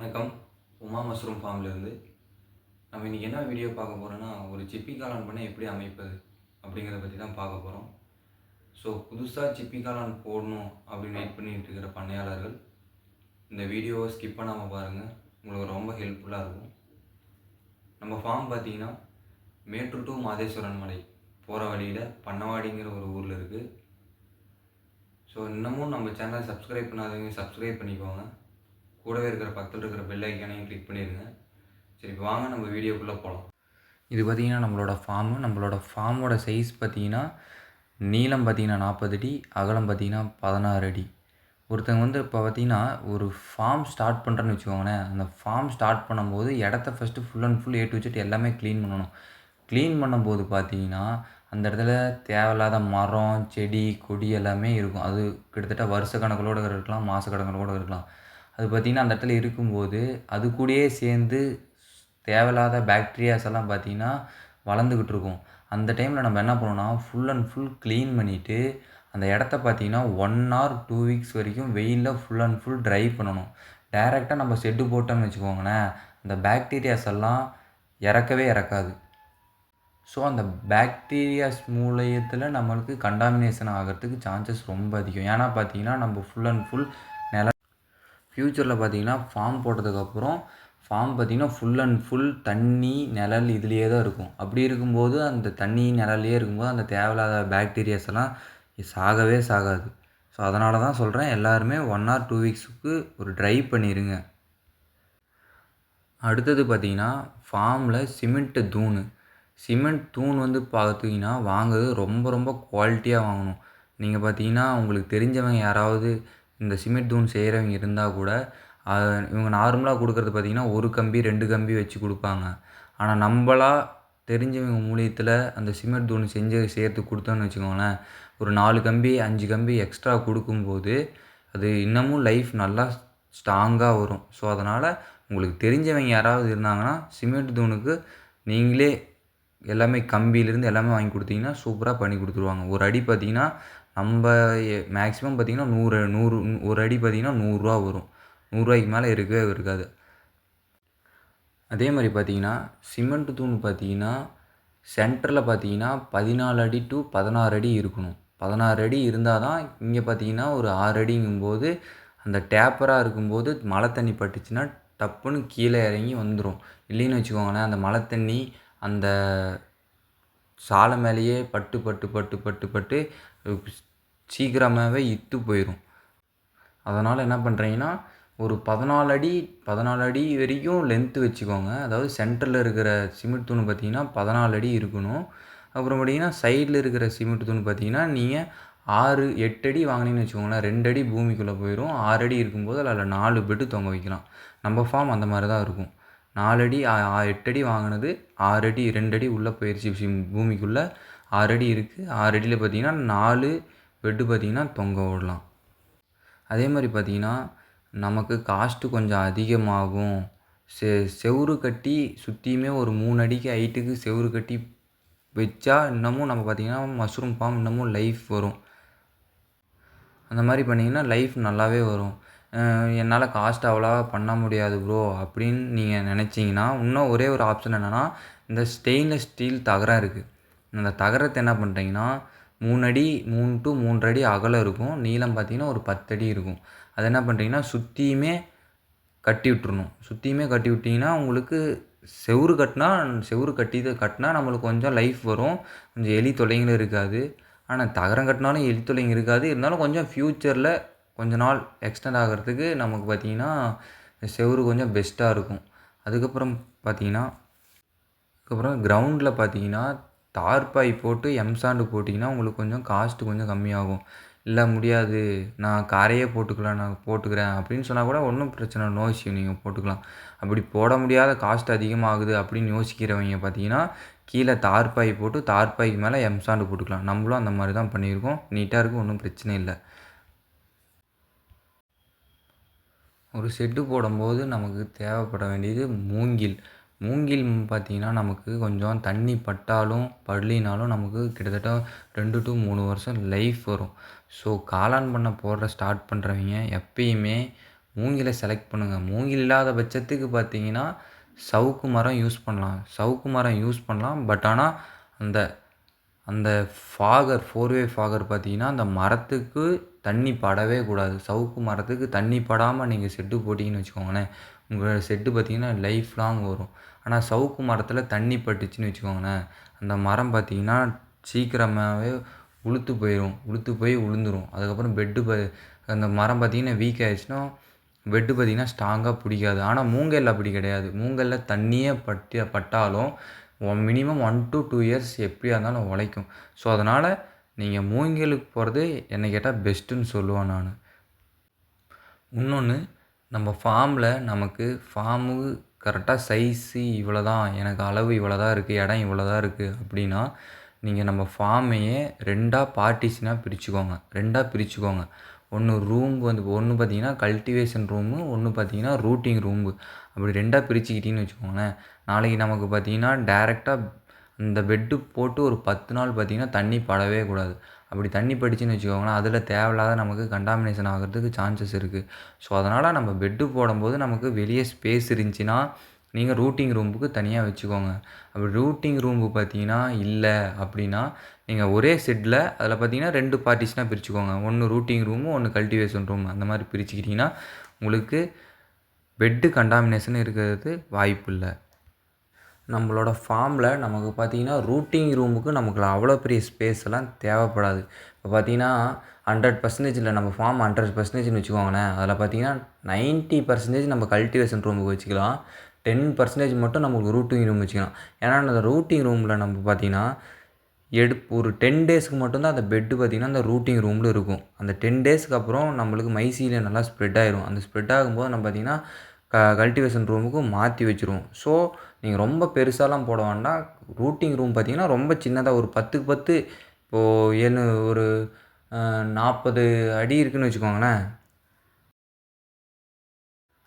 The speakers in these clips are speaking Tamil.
வணக்கம். உமா மஷ்ரூம் ஃபார்ம்லேருந்து. நம்ம இன்றைக்கி என்ன வீடியோ பார்க்க போகிறோன்னா ஒரு சிப்பி காளான் பண்ண எப்படி அமைப்பது அப்படிங்கிறத பற்றி தான் பார்க்க போகிறோம் ஸோ புதுசாக சிப்பி காளான் போடணும் அப்படின்னு வெயிட் பண்ணிகிட்டு இருக்கிற பண்ணையாளர்கள் இந்த வீடியோவை ஸ்கிப் பண்ணாமல் பாருங்கள் உங்களுக்கு ரொம்ப ஹெல்ப்ஃபுல்லாக இருக்கும். நம்ம ஃபார்ம் பார்த்தீங்கன்னா மேட்டூர் டு மாதேஸ்வரன் மலை போகிற வழியில் பண்ணவாடிங்கிற ஒரு ஊரில் இருக்குது ஸோ இன்னமும் நம்ம சேனலை சப்ஸ்கிரைப் பண்ணாதவங்க சப்ஸ்கிரைப் பண்ணிக்கோங்க. கூடவே இருக்கிற பக்கத்தில் இருக்கிற பெல் ஐக்கானையும் கிளிக் பண்ணிடுங்க சரி இப்போ வாங்க நம்ம வீடியோக்குள்ளே போகலாம் இது பார்த்திங்கன்னா நம்மளோட ஃபார்மு நம்மளோட ஃபார்மோட சைஸ் பார்த்திங்கன்னா நீளம் பார்த்திங்கன்னா நாற்பது அடி அகலம் பார்த்திங்கன்னா பதினாறு அடி. ஒருத்தங்க வந்து இப்போ பார்த்திங்கன்னா ஒரு ஃபார்ம் ஸ்டார்ட் பண்ணுறேன்னு வச்சுக்கோங்களேன். அந்த ஃபார்ம் ஸ்டார்ட் பண்ணும்போது இடத்த ஃபஸ்ட்டு ஃபுல் அண்ட் ஃபுல் ஏட்டு வச்சுட்டு எல்லாமே க்ளீன் பண்ணணும். க்ளீன் பண்ணும்போது பார்த்தீங்கன்னா அந்த இடத்துல தேவையில்லாத மரம் செடி கொடி எல்லாமே இருக்கும். அது கிட்டத்தட்ட வருஷ கணக்கிலோடு இருக்கலாம் மாத கணக்கிலோடு இருக்கலாம். அது பார்த்திங்கன்னா அந்த இடத்துல இருக்கும்போது அது கூடயே சேர்ந்து தேவையில்லாத பேக்டீரியாஸ் எல்லாம் பார்த்திங்கன்னா வளர்ந்துக்கிட்டு இருக்கும். அந்த டைமில் நம்ம என்ன பண்ணணும்னா ஃபுல் அண்ட் ஃபுல் க்ளீன் பண்ணிவிட்டு அந்த இடத்த பார்த்திங்கன்னா ஒன் ஆர் டூ வீக்ஸ் வரைக்கும் வெயிலில் ஃபுல் அண்ட் ஃபுல் ட்ரை பண்ணணும். டைரெக்டாக நம்ம ஷெட்டு போட்டோம்னு வச்சுக்கோங்களேன் அந்த பேக்டீரியாஸ் எல்லாம் இறக்கவே இறக்காது. ஸோ அந்த பேக்டீரியாஸ் மூலியத்தில் நம்மளுக்கு கண்டாமினேஷன் ஆகிறதுக்கு சான்சஸ் ரொம்ப அதிகம். ஏன்னா பார்த்தீங்கன்னா நம்ம ஃபுல் அண்ட் ஃபுல் ஃப்யூச்சரில் பார்த்தீங்கன்னா ஃபார்ம் போட்டதுக்கப்புறம் ஃபார்ம் பார்த்தீங்கன்னா ஃபுல் அண்ட் ஃபுல் தண்ணி நிழல் இதுலேயே தான் இருக்கும். அப்படி இருக்கும்போது அந்த தண்ணி நிழல்லையே இருக்கும்போது அந்த தேவையில்லாத பேக்டீரியாஸ் எல்லாம் சாகவே சாகாது. ஸோ அதனால தான் சொல்கிறேன் எல்லாருமே ஒன் ஆர் டூ வீக்ஸுக்கு ஒரு ட்ரை பண்ணிடுங்க அடுத்தது பார்த்தீங்கன்னா ஃபார்மில் சிமெண்ட்டு தூண். சிமெண்ட் தூண் வந்து பார்த்தீங்கன்னா வாங்குறது ரொம்ப ரொம்ப குவாலிட்டியாக வாங்கணும். நீங்கள் பார்த்தீங்கன்னா உங்களுக்கு தெரிஞ்சவங்க யாராவது இந்த சிமெண்ட் தூண் செய்கிறவங்க இருந்தால் கூட இவங்க நார்மலாக கொடுக்குறது பார்த்திங்கன்னா ஒரு கம்பி ரெண்டு கம்பி வச்சு கொடுப்பாங்க. ஆனால் நம்மளா தெரிஞ்சவங்க மூலியத்தில் அந்த சிமெண்ட் தூண் செஞ்சு சேர்த்து கொடுத்தோன்னு வச்சுக்கோங்களேன் ஒரு நாலு கம்பி அஞ்சு கம்பி எக்ஸ்ட்ரா கொடுக்கும்போது அது இன்னமும் லைஃப் நல்லா ஸ்ட்ராங்காக வரும். ஸோ அதனால் உங்களுக்கு தெரிஞ்சவங்க யாராவது இருந்தாங்கன்னா சிமெண்ட் தூணுக்கு நீங்களே எல்லாமே கம்பியிலேருந்து எல்லாமே வாங்கி கொடுத்தீங்கன்னா சூப்பராக பண்ணி கொடுத்துருவாங்க. ஒரு அடி பார்த்தீங்கன்னா நம்ம மேக்ஸிமம் பார்த்தீங்கன்னா நூறு நூறு ஒரு அடி பார்த்திங்கன்னா நூறுரூவா வரும். நூறுரூவாய்க்கு மேலே இருக்கவே இருக்காது. அதே மாதிரி பார்த்தீங்கன்னா சிமெண்ட் தூண் பார்த்தீங்கன்னா சென்டரில் பார்த்தீங்கன்னா பதினாலு அடி டு பதினாறு அடி இருக்கணும். பதினாறு அடி இருந்தால் தான் இங்கே பார்த்தீங்கன்னா ஒரு ஆறு அடிங்கும்போது அந்த டேப்பராக இருக்கும்போது மழை தண்ணி பட்டுச்சுன்னா டப்புன்னு கீழே இறங்கி வந்துடும் இல்லைன்னு வச்சுக்கோங்களேன் அந்த மழை தண்ணி அந்த சாலை மேலேயே பட்டு பட்டு பட்டு பட்டு பட்டு சீக்கிரமாகவே இத்து போயிடும் அதனால் என்ன பண்ணுறீங்கன்னா ஒரு பதினாலு அடி பதினாலு அடி வரைக்கும் லென்த்து வச்சுக்கோங்க. அதாவது சென்டரில் இருக்கிற சிமெண்ட் தூண் பார்த்தீங்கன்னா பதினாலு அடி இருக்கணும். அப்புறம் பார்த்தீங்கன்னா சைடில் இருக்கிற சிமெண்ட் தூண் பார்த்தீங்கன்னா நீங்கள் ஆறு எட்டு அடி வாங்கினீங்கன்னு வச்சுக்கோங்களேன். ரெண்டு அடி பூமிக்குள்ளே போயிடும் ஆறு அடி இருக்கும்போது அதில் நாலு பெட்டு தொங்க வைக்கலாம். நம்ம ஃபார்ம் அந்த மாதிரி தான் இருக்கும். நாலடி எட்டடி வாங்கினது ஆறடி ரெண்டடி உள்ளே போயிடுச்சு பூமிக்குள்ளே. ஆறடி இருக்குது ஆறடியில் பார்த்திங்கன்னா பார்த்தீங்கன்னா நாலு பெட்டு பார்த்திங்கன்னா தொங்க விடலாம். அதே மாதிரி பார்த்திங்கன்னா நமக்கு காஸ்ட்டு கொஞ்சம் அதிகமாகும். செ செவுறு கட்டி சுற்றியுமே ஒரு மூணு அடிக்கு ஹைட்டுக்கு செவுறு கட்டி வச்சா இன்னமும் நம்ம பார்த்திங்கன்னா மஷ்ரூம் ஃபார்ம் இன்னமும் லைஃப் வரும். அந்த மாதிரி பண்ணிங்கன்னா லைஃப் நல்லாவே வரும். என்னால் காஸ்ட் அவ்வளோவா பண்ண முடியாது ப்ரோ அப்படின்னு நீங்கள் நினச்சிங்கன்னா இன்னும் ஒரே ஒரு ஆப்ஷன் என்னென்னா இந்த ஸ்டெயின்லெஸ் ஸ்டீல் தகரம் இருக்குது அந்த தகரத்தை என்ன பண்ணுறீங்கன்னா மூணு அடி மூணு டு மூன்று அடி அகலம் இருக்கும். நீளம் பார்த்தீங்கன்னா ஒரு பத்தடி இருக்கும். அது என்ன பண்ணுறீங்கன்னா சுற்றியுமே கட்டி விட்டுருணும் சுற்றியுமே கட்டி விட்டிங்கன்னா உங்களுக்கு செவுறு கட்டினா செவுறு கட்டி கட்டினா நம்மளுக்கு கொஞ்சம் லைஃப் வரும். கொஞ்சம் எலி தொலைங்களும் இருக்காது. ஆனால் தகரம் கட்டினாலும் எலி தொலைங்க இருக்காது. இருந்தாலும் கொஞ்சம் ஃப்யூச்சரில் கொஞ்ச நாள் எக்ஸ்டெண்ட் ஆகிறதுக்கு நமக்கு பார்த்திங்கன்னா செவுரு கொஞ்சம் பெஸ்ட்டாக இருக்கும். அதுக்கப்புறம் பார்த்திங்கன்னா அதுக்கப்புறம் கிரவுண்டில் பார்த்தீங்கன்னா தார்பாய் போட்டு எம்சாண்டு போட்டிங்கன்னா உங்களுக்கு கொஞ்சம் காஸ்ட்டு கொஞ்சம் கம்மியாகும். இல்லை முடியாது. நான் காரையே போட்டுக்கலாம் நான் போட்டுக்கிறேன் அப்படின்னு சொன்னால் கூட ஒன்றும் பிரச்சனை நோ இஷ்யூ நீங்கள் போட்டுக்கலாம். அப்படி போட முடியாத காஸ்ட் அதிகமாகுது அப்படின்னு யோசிக்கிறவங்க பார்த்தீங்கன்னா கீழே தார்பாய் போட்டு தார்பாய்க்கு மேலே எம்சாண்டு போட்டுக்கலாம். நம்மளும் அந்த மாதிரி தான் பண்ணியிருக்கோம். நீட்டாக இருக்கும் ஒன்றும் பிரச்சனை இல்லை. ஒரு ஷெட்டு போடும்போது நமக்கு தேவைப்பட வேண்டியது மூங்கில். மூங்கில் பார்த்திங்கன்னா நமக்கு கொஞ்சம் தண்ணி பட்டாலும் படலினாலும் நமக்கு கிட்டத்தட்ட ரெண்டு டு மூணு வருஷம் லைஃப் வரும். ஸோ காளான் பண்ணை போடுற ஸ்டார்ட் பண்ணுறவங்க எப்பயுமே மூங்கிலை செலக்ட் பண்ணுங்கள் மூங்கில் இல்லாத பட்சத்துக்கு பார்த்தீங்கன்னா சவுக்கு மரம் யூஸ் பண்ணலாம். சவுக்கு மரம் யூஸ் பண்ணலாம். பட் ஆனால் அந்த அந்த ஃபாகர் ஃபோர்வே ஃபாகர் பார்த்தீங்கன்னா அந்த மரத்துக்கு தண்ணி படவே கூடாது. சவுக்கு மரத்துக்கு தண்ணி படாமல் நீங்கள் செட்டு போட்டிங்கன்னு வச்சுக்கோங்களேன். உங்கள் செட்டு பார்த்தீங்கன்னா லைஃப் லாங் வரும். ஆனால் சவுக்கு மரத்தில் தண்ணி பட்டுச்சுன்னு வச்சுக்கோங்களேன். அந்த மரம் பார்த்தீங்கன்னா சீக்கிரமாகவே உளுத்து போயிடும் உளுத்து போய் உளுந்துரும். அதுக்கப்புறம் பெட்டு ப அந்த மரம் பார்த்தீங்கன்னா வீக் ஆகிடுச்சுன்னா பெட்டு பார்த்தீங்கன்னா ஸ்ட்ராங்காக பிடிக்காது. ஆனால் மூங்கல் அப்படி கிடையாது. மூங்கலில் தண்ணியே பட்டு பட்டாலும் minimum one to two years எப்படியா இருந்தாலும் உழைக்கும். ஸோ அதனால் நீங்கள் மூங்கிலுக்கு போகிறது என்னை கேட்டால் பெஸ்ட்டுன்னு சொல்லுவேன் நான். இன்னொன்று நம்ம ஃபார்மில் நமக்கு ஃபார்மு கரெக்டாக சைஸு இவ்வளோ தான் எனக்கு அளவு இவ்வளோ தான் இருக்குது இடம் இவ்வளோ தான் இருக்குது அப்படின்னா நீங்கள் நம்ம ஃபார்மையே ரெண்டாக பார்ட்டிஷனாக பிரிச்சுக்கோங்க. ரெண்டாக பிரிச்சுக்கோங்க. ஒன்று ரூம் வந்து ஒன்று பார்த்தீங்கன்னா கல்டிவேஷன் ரூமு ஒன்று பார்த்தீங்கன்னா ரூட்டிங் ரூமு அப்படி ரெண்டாக பிரிச்சுக்கிட்டிங்கன்னு வச்சுக்கோங்களேன். நாளைக்கு நமக்கு பார்த்தீங்கன்னா டேரெக்டாக இந்த பெட்டு போட்டு ஒரு பத்து நாள் பார்த்தீங்கன்னா தண்ணி படவே கூடாது. அப்படி தண்ணி பட்டுச்சுன்னு வச்சுக்கோங்களேன் அதில் தேவையில்லாத நமக்கு கண்டாமினேஷன் ஆகிறதுக்கு சான்சஸ் இருக்குது ஸோ அதனால் நம்ம பெட்டு போடும்போது நமக்கு வெளியே ஸ்பேஸ் இருந்துச்சுன்னா நீங்கள் ரூட்டிங் ரூமுக்கு தனியாக வச்சுக்கோங்க. அப்படி ரூட்டிங் ரூம்பு பார்த்தீங்கன்னா இல்லை அப்படின்னா நீங்கள் ஒரே செட்டில் அதில் பார்த்தீங்கன்னா ரெண்டு பார்ட்டிஸ்னால் பிரிச்சுக்கோங்க. ஒன்று ரூட்டிங் ரூமு ஒன்று கல்டிவேஷன் ரூம் அந்த மாதிரி பிரிச்சுக்கிட்டிங்கன்னா உங்களுக்கு பெட்டு கண்டாமினேஷன் இருக்கிறது வாய்ப்பு இல்லை. நம்மளோட ஃபார்மில் நமக்கு பார்த்தீங்கன்னா ரூட்டிங் ரூமுக்கு நமக்கு அவ்வளோ பெரிய ஸ்பேஸ் எல்லாம் தேவைப்படாது. இப்போ பார்த்தீங்கன்னா ஹண்ட்ரட் பர்சன்டேஜ் இல்லை நம்ம ஃபார்ம் ஹண்ட்ரட் பர்சன்டேஜ்னு வச்சுக்கோங்களேன். அதில் பார்த்தீங்கன்னா நைன்ட்டி பர்சன்டேஜ் நம்ம கல்டிவேஷன் ரூமுக்கு வச்சுக்கலாம். டென் பர்சன்டேஜ் மட்டும் நமக்கு ரூட்டிங் ரூம் வச்சுக்கலாம். ஏன்னா அந்த ரூட்டிங் ரூமில் நம்ம பார்த்தீங்கன்னா எடு ஒரு டென் டேஸ்க்கு மட்டும்தான் அந்த பெட்டு பார்த்திங்கன்னா அந்த ரூட்டிங் ரூமில் இருக்கும். அந்த டென் டேஸ்க்கு அப்புறம் நம்மளுக்கு மைசீலியம் நல்லா ஸ்ப்ரெட் ஆயிரும். அந்த ஸ்ப்ரெட் ஆகும்போது நம்ம பார்த்திங்கன்னா க கல்டிவேஷன் ரூமுக்கு மாற்றி வச்சுருவோம். ஸோ நீங்கள் ரொம்ப பெருசாலாம் போட வேண்டாம். ரூட்டிங் ரூம் பார்த்தீங்கன்னா ரொம்ப சின்னதாக ஒரு பத்துக்கு பத்து இப்போது ஏழு ஒரு நாற்பது அடி இருக்குதுன்னு வச்சுக்கோங்களேன்.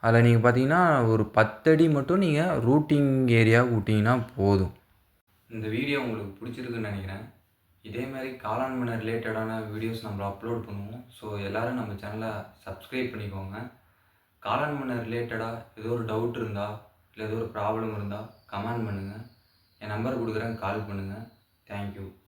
அதில் நீங்கள் பார்த்தீங்கன்னா ஒரு பத்தடி மட்டும் நீங்கள் ரூட்டிங் ஏரியாவுக்கு விட்டிங்கன்னா போதும். இந்த வீடியோ உங்களுக்கு பிடிச்சிருக்குன்னு நினைக்கிறேன். இதே மாதிரி காளான் ரிலேட்டடான வீடியோஸ் நம்ம அப்லோட் பண்ணுவோம். ஸோ எல்லோரும் நம்ம சேனலை சப்ஸ்கிரைப் பண்ணிக்கோங்க. காளான் மணி ரிலேட்டடாக ஏதோ ஒரு டவுட் இருந்தால் இல்லை ஏதோ ஒரு ப்ராப்ளம் இருந்தால் கமெண்ட் பண்ணுங்கள் என் நம்பர் கொடுக்குறேன் கால் பண்ணுங்கள் தேங்க்யூ